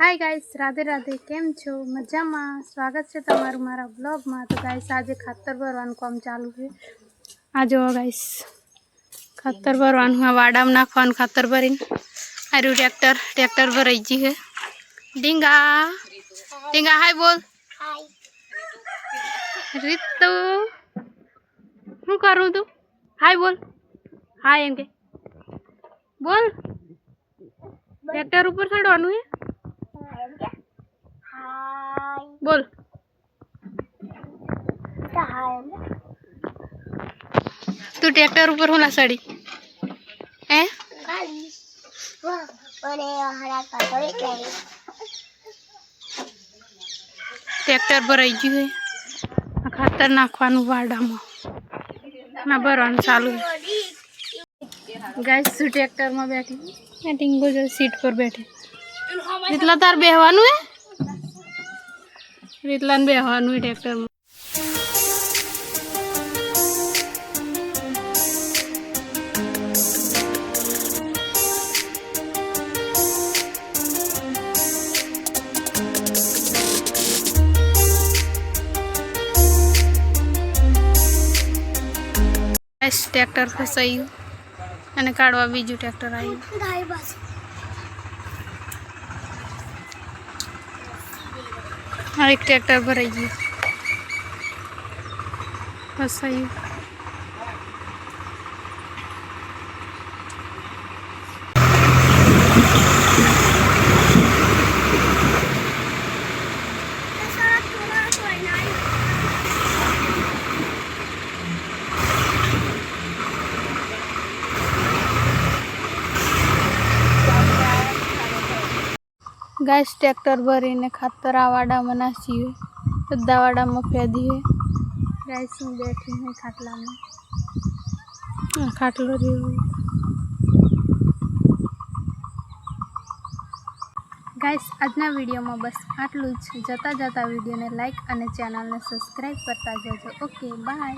Hi guys Radhe Radhe, કેમ છો? મજામાં? સ્વાગત છે તમારું મારા બ્લોગમાં તો ગાઈસ આજે ખાતર ભરવાનું કામ ચાલુ છે. આ જુઓ ગાઈસ ખાતર ભરવાનું આ વાડામાં નાખવાનું ખાતર ભરીને. આર્યું ટ્રેક્ટર ટ્રેક્ટર ભરાઈ ગઈ છે. ડીંગા ડીંગા, હાય બોલ. રીતુ, શું કરું તું? હાય બોલ. હાય એમ કે. બોલ. ટ્રેક્ટર ઉપર ચડવાનું હે બોલ. તું ટ્રેક્ટર ઉપર હું ચડી હે? ટ્રેક્ટર ભરાઈ ગયું હે. ખાતર નાખવાનું વાડામાં. ના, ભરવાનું ચાલુ. ગાય શું ટ્રેક્ટરમાં બેઠી. ટીંગો સીટ પર બેઠી. એટલા તાર બેહવાનું હે? રીતલાને બેહવાનું ટ્રેક્ટરમાં. ટ્રેક્ટર ફસાયું અને કાઢવા બીજું ટ્રેક્ટર આવ્યું. એક ટ્રેક્ટર ભરાઈ ગયું. ફસાયું ગાઈસ ટ્રેક્ટર ભરીને ખાતર આ વાડામાં નાસીએ. બધા વાડામાં ફેદીએ. ગાઈસ હું બેઠી હું ખાટલામાં. ખાટલો રહ્યો ગાઈસ આજના વિડીયોમાં બસ આટલું જ. જતા જતા વિડીયોને લાઇક અને ચેનલને સબસ્ક્રાઈબ કરતા જજો. Okay bye.